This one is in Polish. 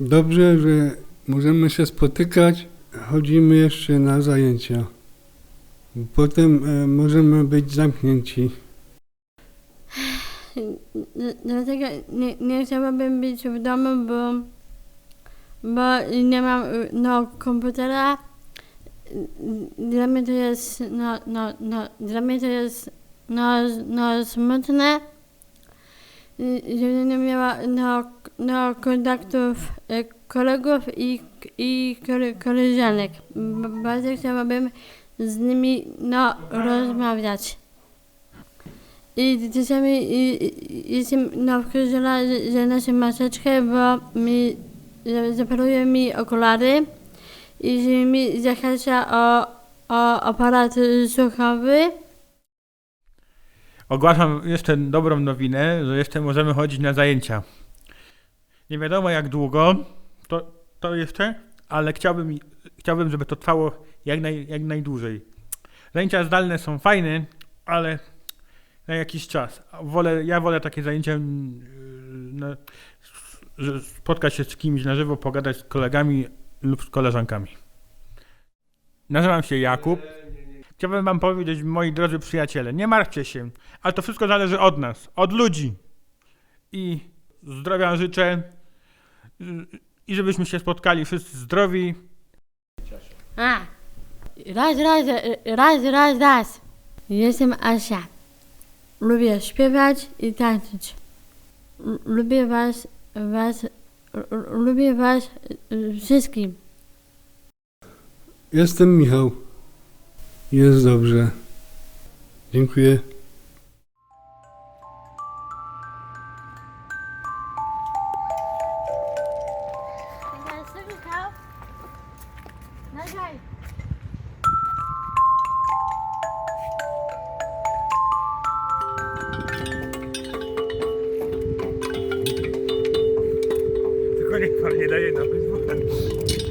Dobrze, że możemy się spotykać, chodzimy jeszcze na zajęcia. Potem e, możemy być zamknięci. Dlatego nie, nie chciałabym być w domu, bo, bo nie mam no, komputera. Dla mnie to jest, no, no, no, dla mnie to jest no, no, smutne, że nie miała no, k- no, kontaktów y, kolegów i, i kole, koleżanek. Bardzo chciałabym z nimi no, rozmawiać. I czasami jestem no, wkurzona, że, że noszę maseczkę, bo mi zaparują mi okulary i że mi zahacza o, o aparat słuchowy. Ogłaszam jeszcze dobrą nowinę, że jeszcze możemy chodzić na zajęcia. Nie wiadomo jak długo, to, to jeszcze, ale chciałbym, chciałbym, żeby to trwało jak, naj, jak najdłużej. Zajęcia zdalne są fajne, ale na jakiś czas. Wolę, ja wolę takie zajęcia, mm, na, że spotkać się z kimś na żywo, pogadać z kolegami lub z koleżankami. Nazywam się Jakub. Chciałbym wam powiedzieć, moi drodzy przyjaciele, nie martwcie się, ale to wszystko zależy od nas, od ludzi. I zdrowia życzę i żebyśmy się spotkali wszyscy zdrowi. A, raz, raz, raz, raz, raz. Jestem Asia. Lubię śpiewać i tańczyć. Lubię was, was, lubię was wszystkim. Jestem Michał. Jest dobrze. Dziękuję. Tylko niech pan nie daje na Facebooka.